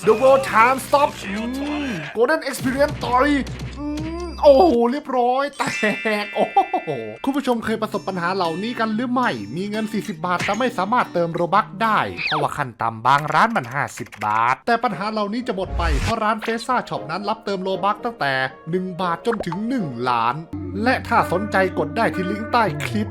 The World Time Stop Golden Experience ต่อยอืมโอ้โหเรียบร้อยแตกโอ้โหคุณผู้ชมเคยประสบปัญหาเหล่านี้กันหรือไม่ มีเงิน 40 บาทแต่ไม่สามารถเติมโรบักได้ เพราะว่าขั้นต่ำบางร้านมัน 50 บาท แต่ปัญหาเหล่านี้จะหมดไป เพราะร้านเฟซ่าช็อปนั้นรับเติมโลบักตั้งแต่ 1 บาทจนถึง 1 ล้าน และถ้าสนใจกดได้ที่ลิงก์ใต้คลิป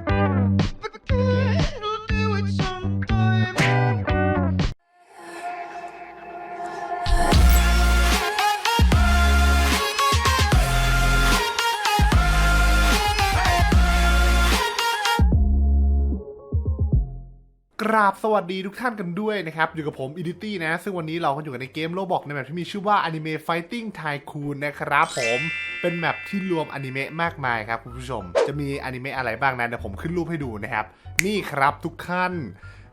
กราบสวัสดีทุกท่านกันด้วยนะครับ อยู่กับผมอีดิตี้นะ ซึ่งวันนี้เราก็อยู่กันในเกมโลบอกในแบบที่มีชื่อว่า Anime Fighting Tycoon นะครับผมเป็นแมปที่รวมอนิเมะมากมายครับคุณผู้ชม จะมีอนิเมะอะไรบ้างนะเดี๋ยวผมขึ้นรูปให้ดูนะครับ นี่ครับทุกท่าน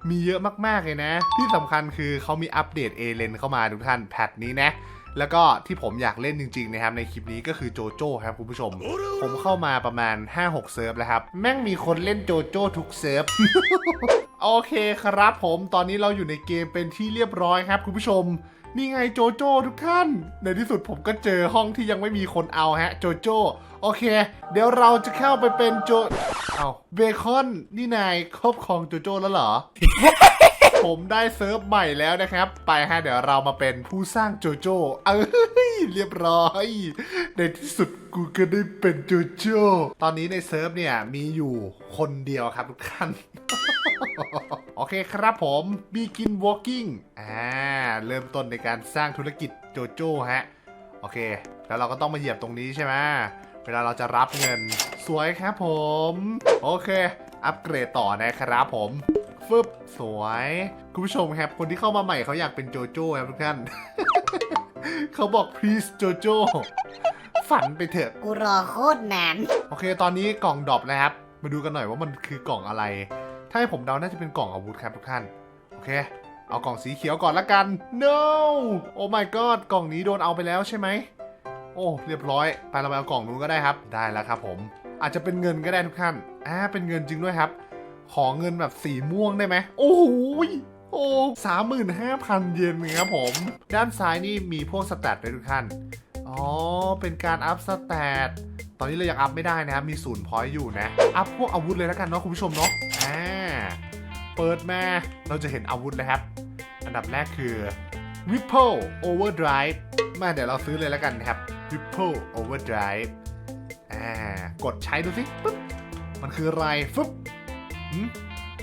มีเยอะมากๆเลยนะ ที่สำคัญคือเขามีอัปเดตเอเลนเข้ามาทุกท่านแพทนี้นะ แล้วก็ที่ผมอยากเล่นจริงๆนะครับในคลิปนี้ก็คือโจโจ้ครับคุณผู้ชม ผมเข้ามาประมาณ 5-6 เซิร์ฟแล้วครับ แม่งมีคนเล่นโจโจ้ทุกเซิร์ฟ โอเคครับผมตอนนี้เราอยู่ในเกมเป็นที่เรียบร้อยครับคุณผู้ชม นี่ไงโจโจ้ทุกท่าน ในที่สุดผมก็เจอห้องที่ยังไม่มีคนเอาฮะโจโจ้โอเค เดี๋ยวเราจะเข้าไปเป็นโจเอาเบคอนนี่นายครอบครองโจโจ้แล้วเหรอ ผมได้เซิร์ฟใหม่แล้วนะครับ ไปฮะเดี๋ยวเรามาเป็นผู้สร้างโจโจ้เอ้ยเรียบร้อย ในที่สุดกูก็ได้เป็นโจโจ้ตอนนี้ในเซิร์ฟเนี่ยมีอยู่คนเดียวครับทุกท่านโอเคครับผม Begin Walking อ่าเริ่มต้นในการสร้างธุรกิจโจโจ้ฮะ โอเค แล้วเราก็ต้องมาเหยียบตรงนี้ใช่ไหมเวลาเราจะรับเงินสวยครับผม โอเค อัปเกรดต่อนะครับผม ฟึบสวย คุณผู้ชมครับคนที่เข้ามาใหม่เขาอยากเป็นโจโจ้ครับทุกท่าน เขาบอก please โจโจ้ฝันไปเถอะ กูรอโคตรนานโอเค ตอนนี้กล่องดรอปนะครับ มาดูกันหน่อยว่ามันคือกล่องอะไร ถ้าให้ผมเดาน่าจะเป็นกล่องอาวุธครับทุกท่าน โอเค เอากล่องสีเขียวก่อนละกัน no โอ้ my god กล่องนี้โดนเอาไปแล้วใช่ไหม โอ้ เรียบร้อย ไปเราไปเอากล่องนู้นก็ได้ครับ ได้แล้วครับผม อาจจะเป็นเงินก็ได้ทุกท่าน อ่า เป็นเงินจริงด้วยครับ ขอเงินแบบสีม่วงได้ไหม โอ้โหโอ้สามหมื่นห้าพันเยนครับผม ด้านซ้ายนี่มีพวกสแตทด้วยทุกท่าน อ๋อ เป็นการอัพสแตท ตอนนี้เรายังอัพไม่ได้นะครับ มีศูนย์พอยต์อยู่นะ อัพพวกอาวุธเลยแล้วกันเนาะคุณผู้ชมเนาะ อ่า เปิดมา เราจะเห็นอาวุธเลยครับ อันดับแรกคือ Ripple Overdrive มาเดี๋ยวเราซื้อเลยแล้วกันครับ Ripple Overdrive อ่า กดใช้ดูสิปึ๊บ มันคืออะไรฟึบ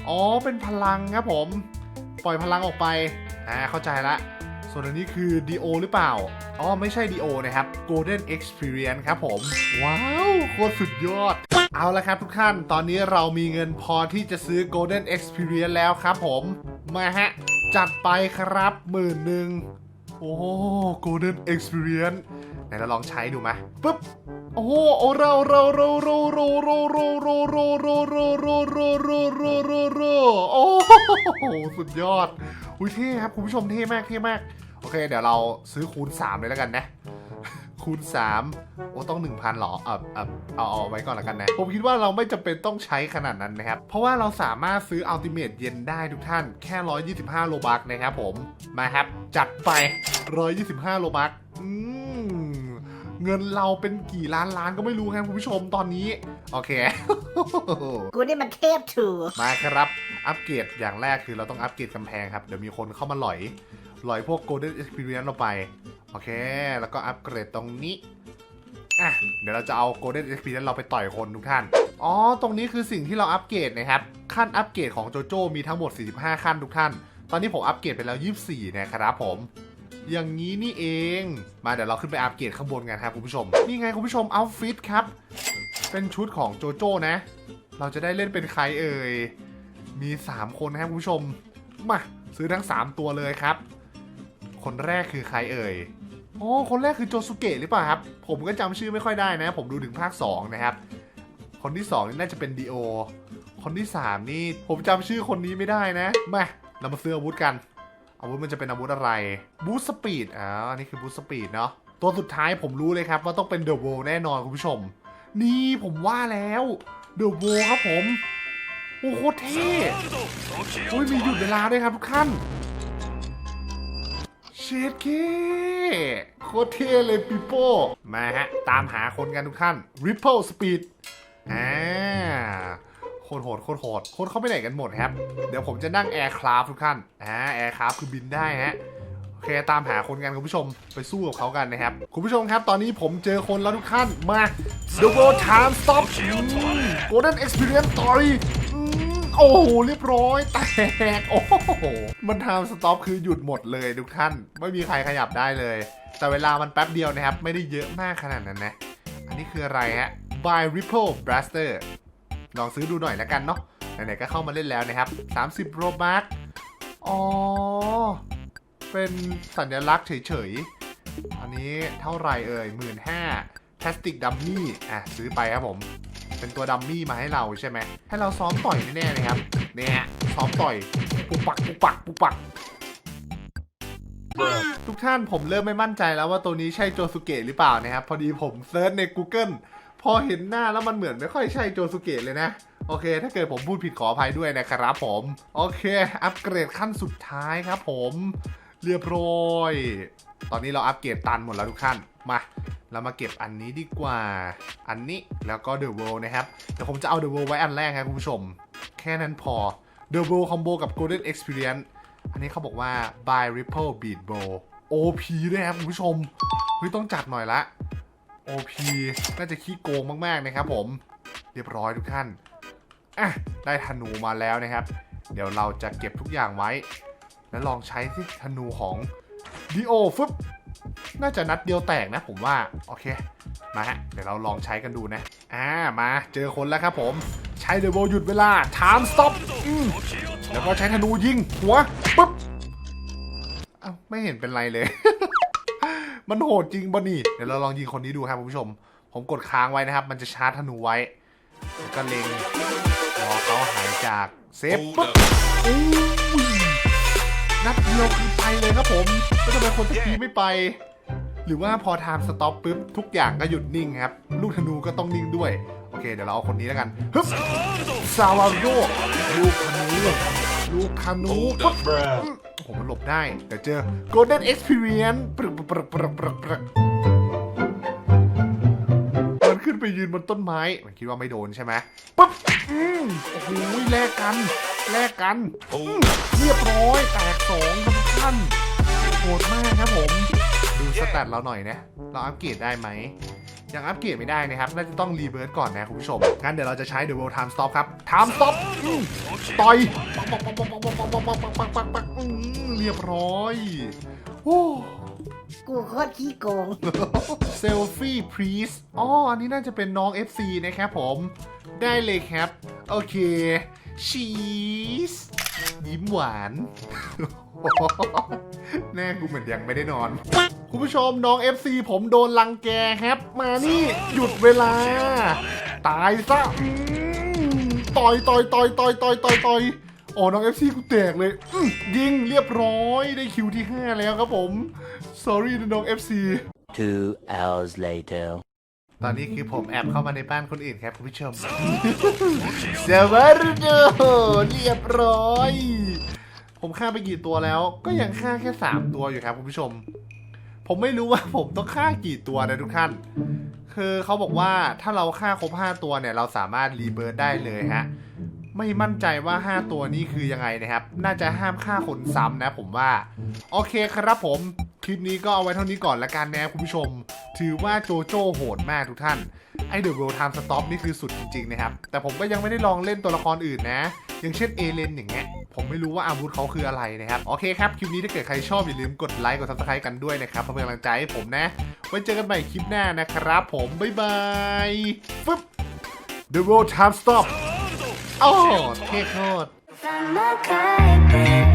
อ๋อ เป็นพลังครับผม ปล่อยพลังออกไป อ่า เข้าใจละ ส่วนอันนี้คือ DO หรือเปล่า อ๋อ ไม่ใช่ DO นะครับ Golden Experience ครับผม ว้าว โคตรสุดยอด เอาละครับทุกท่าน ตอนนี้เรามีเงินพอที่จะซื้อ Golden Experience แล้วครับผม มาฮะ จัดไปครับหมื่นหนึ่งโอ้ Golden Experience ไหนเราลองใช้ดูไหมปึ๊บ โอ้โหโอ้เราเราเราเราเราเราเราเราเราเราเราเราเราเราเราเราเราโอ้โหสุดยอดอุ้ยเท่ครับคุณผู้ชมเท่มากเท่มากโอเค เดี๋ยวเราซื้อคูณ 3 เลยแล้วกันนะ คูณ 3 โอ้ต้อง 1,000หรอเออเออเอาเอาไว้ก่อนแล้วกันนะ ผมคิดว่าเราไม่จำเป็นต้องใช้ขนาดนั้นนะครับ เพราะว่าเราสามารถซื้ออัลติเม e เย็นได้ทุกท่านแค่ 125 โลบักนะครับผมมาครับ จัดไป 125 โลบักอืม เงินเราเป็นกี่ล้านล้านก็ไม่รู้ครับคุณผู้ชมตอนนี้ โอเค กูนี่มันเทพถูมาครับ อัปเกรดอย่างแรกคือเราต้องอัปเกรดกำแพงครับ เดี๋ยวมีคนเข้ามาหลอย หลอยพวก Golden Experience เราไป โอเค แล้วก็อัปเกรดตรงนี้อะเดี๋ยวเราจะเอา Golden Experience เราไปต่อยคนทุกท่าน อ๋อ ตรงนี้คือสิ่งที่เราอัปเกรดนะครับ ขั้นอัปเกรดของโจโจ้มีทั้งหมด 45 ขั้นทุกท่าน ตอนนี้ผมอัปเกรดไปแล้ว 24 นะครับผม อย่างนี้นี่เอง มาเดี๋ยวเราขึ้นไปอัปเกรดข้างบนกันครับคุณผู้ชม นี่ไงคุณผู้ชมเอาฟิตครับ เป็นชุดของโจโจ้นะ เราจะได้เล่นเป็นใครเอ่ย มี 3 คนนะครับคุณผู้ชม มาซื้อทั้ง 3 ตัวเลยครับ คนแรกคือใครเอ่ยโอ้คนแรกคือโจสุเกะหรือเปล่าครับ ผมก็จำชื่อไม่ค่อยได้นะ ผมดูถึงภาค 2 นะครับ คนที่ 2 นี่น่าจะเป็นดีโอ คนที่ 3 นี่ผมจำชื่อคนนี้ไม่ได้นะ มา เรามาซื้ออาวุธกัน อาวุธมันจะเป็นอาวุธอะไรบูสต์สปีดอ่าอันนี้คือบูสต์สปีดเนาะตัวสุดท้ายผมรู้เลยครับว่าต้องเป็นเดอะโวแน่นอนคุณผู้ชม นี่ผมว่าแล้วเดอะโวครับผมโอ้โหเท่โอ้ยมีหยุดเวลาด้วยครับทุกท่านเชดเคโคตรเท่เลยปีโป้มาฮะ ตามหาคนกันทุกท่าน Ripple Speed อ่า โคตรโหดโคตรโหดโคตรเข้าไปไหนกันหมดครับ เดี๋ยวผมจะนั่ง Aircraft ทุกท่านอ่า Aircraft คือบินได้ฮะโอเคตามหาคนกันคุณผู้ชมไปสู้กับเขากันนะครับ คุณผู้ชมครับตอนนี้ผมเจอคนแล้วทุกท่านมา The World Time Stop Golden Experience Story อืมโอ้โหเรียบร้อยแตกโอ้โหมันทำสต็อปคือหยุดหมดเลยทุกท่าน ไม่มีใครขยับได้เลย แต่เวลามันแป๊บเดียวนะครับ ไม่ได้เยอะมากขนาดนั้นนะ อันนี้คืออะไรฮะ By Ripple Blaster ลองซื้อดูหน่อยแล้วกันเนาะไหนๆก็เข้ามาเล่นแล้วนะครับ 30โรบัคอ๋อ เป็นสัญลักษณ์เฉยๆ อันนี้เท่าไหร่เอ่ยหมื่นห้าพลาสติกดัมมี่อะซื้อไปครับผม เป็นตัวดัมมี่มาให้เราใช่ไหม ให้เราซ้อมต่อยแน่ๆเลยครับ เนี่ยซ้อมต่อยปุกปักปุกปักปุกปักทุกท่านผมเริ่มไม่มั่นใจแล้วว่าตัวนี้ใช่โจสุเกะหรือเปล่านะครับ พอดีผมเซิร์ชใน Google พอเห็นหน้าแล้วมันเหมือนไม่ค่อยใช่โจสุเกะเลยนะ โอเค ถ้าเกิดผมพูดผิดขออภัยด้วยนะครับผม โอเค อัปเกรดขั้นสุดท้ายครับผม เรียบร้อย ตอนนี้เราอัปเกรดตันหมดแล้วทุกท่านมาเรามาเก็บอันนี้ดีกว่า อันนี้แล้วก็ The World นะครับแต่ผมจะเอา The World ไว้อันแรกครับคุณผู้ชม แค่นั้นพอ The World Combo กับ Golden Experience อันนี้เขาบอกว่า by Ripple Beat Bow OP ด้วยครับคุณผู้ชมเฮ้ยต้องจัดหน่อยละ OP น่าจะขี้โกงมากๆนะครับผม เรียบร้อยทุกท่านอะได้ธนูมาแล้วนะครับ เดี๋ยวเราจะเก็บทุกอย่างไว้ แล้วลองใช้ที่ธนูของดีโอฟึบน่าจะนัดเดียวแตกนะผมว่า โอเค มาฮะ เดี๋ยวเราลองใช้กันดูนะ อ่า มาเจอคนแล้วครับผม ใช้เดโบหยุดเวลา time stop อืมแล้วก็ใช้ธนูยิง หัว ปึ๊บ เอ้า ไม่เห็นเป็นไรเลย มันโหดจริงบะนี่ เดี๋ยวเราลองยิงคนนี้ดูครับคุณผู้ชม ผมกดค้างไว้นะครับ มันจะชาร์จธนูไว้แล้วก็เล็งรอเขาหายจากเซฟปุ๊บอุ้ยนัดเดียวคือไปเลยครับผมแล้วทำไมคนตะกี้ไม่ไป หรือว่าพอไทม์สต็อปปุ๊บทุกอย่างก็หยุดนิ่งครับ ลูกธนูก็ต้องนิ่งด้วย โอเค เดี๋ยวเราเอาคนนี้แล้วกันฮึบซาวาโดลูกธนู ลูกธนูปุ๊บโอ้โหมันหลบได้เดี๋ยวเจอ Golden Experience ปรึกปรึกปรึกปรึกปรึกมันขึ้นไปยืนบนต้นไม้ มันคิดว่าไม่โดนใช่ไหมปุ๊บอืมโอ้โหแลกกันแลกกันอืมเรียบร้อยแตกสองครับทุกท่านโหดมากครับผม ดูสแตทเราหน่อยนะ เราอัปเกรดได้ไหม ยังอัปเกรดไม่ได้นะครับ น่าจะต้องรีเบิร์ตก่อนนะคุณผู้ชม งั้นเดี๋ยวเราจะใช้ The World Time Stop ครับ Time Stop ต่อยเรียบร้อยโอ้กูโคตรขี้โกง เซลฟี่พรีสอ๋อ อันนี้น่าจะเป็นน้อง FC นะครับผม ได้เลยครับ โอเคชีสยิ้มหวาน แน่กูเหมือนยังไม่ได้นอน คุณผู้ชมน้อง FC ผมโดนลังแกครับมานี่ หยุดเวลา ตายซะอืมต่อยต่อยต่อยต่อยต่อยต่อยต่อยโอ้น้อง FC กูแตกเลยอืมยิงเรียบร้อยได้คิวที่ 5 แล้วครับผม sorry นะน้อง FC Two hours later. ตอนนี้คือผมแอบเข้ามาในบ้านคนอื่นครับคุณผู้ชมสวัสดีเรียบร้อย ผมฆ่าไปกี่ตัวแล้ว ก็ยังฆ่าแค่ 3 ตัวอยู่ครับคุณผู้ชม ผมไม่รู้ว่าผมต้องฆ่ากี่ตัวนะทุกท่าน คือเขาบอกว่าถ้าเราฆ่าครบ 5 ตัวเนี่ย เราสามารถรีเบิร์ดได้เลยฮะ ไม่มั่นใจว่า 5 ตัวนี้คือยังไงนะครับ น่าจะห้ามฆ่าคนซ้ำนะ ผมว่า โอเคครับผม คลิปนี้ก็เอาไว้เท่านี้ก่อนละกันนะคุณผู้ชม ถือว่าโจโจ้โหดมากทุกท่าน ไอเดอะเวลไทม์สต็อปนี่คือสุดจริงๆนะครับ แต่ผมก็ยังไม่ได้ลองเล่นตัวละครอื่นนะ อย่างเช่นเอเลนอย่างเงี้ย ผมไม่รู้ว่าอาวุธเขาคืออะไรนะครับ โอเคครับ คลิปนี้ถ้าเกิดใครชอบอย่าลืมกดไลค์กดซับสไครต์กันด้วยนะครับเพื่อเป็นกำลังใจให้ผมนะ ไว้เจอกันใหม่คลิปหน้านะครับ ผมบ๊ายบายฟึบ The World Time Stop โอ้เท่โคตร From a carpet